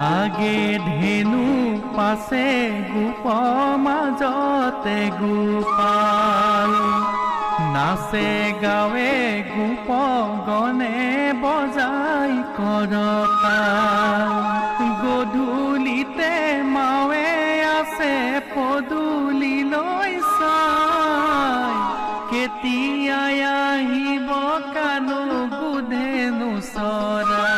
আগে ধেনু পাছে গোপ মাজতে গোপাল। নাচে গাঁৱে গোপ গণে বজাই কৰতাল গধূলিতে মাৱে আছে পদূলি লৈ চাই। কেতিয়াই আহিব কানো বুধেনো চৰাই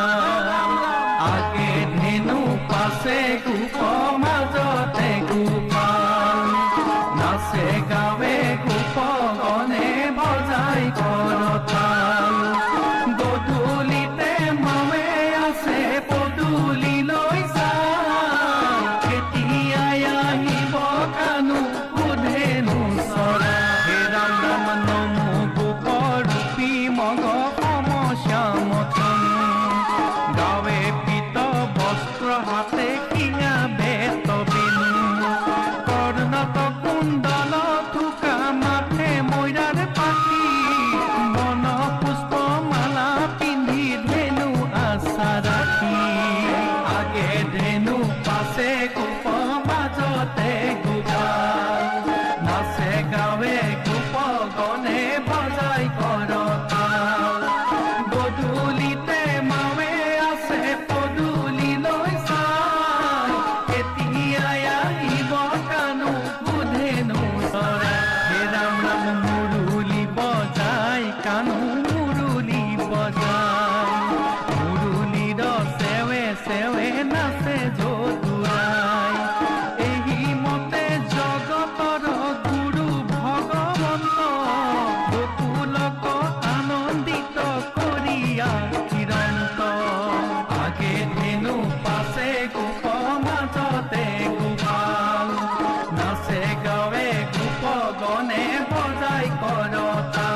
fazer com গগনে বজাই করতা।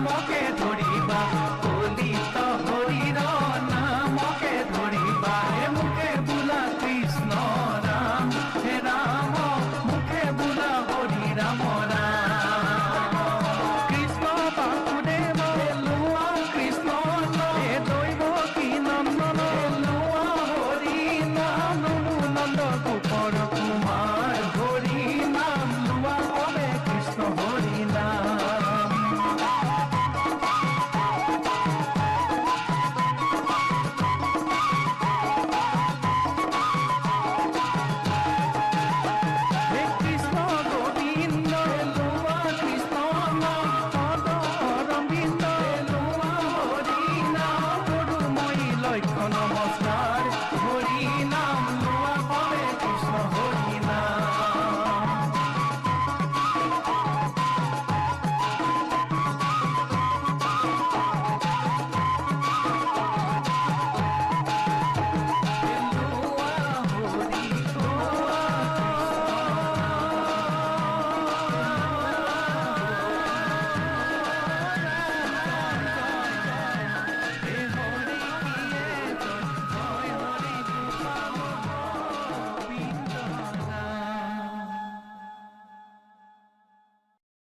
मौके थोड़ी बा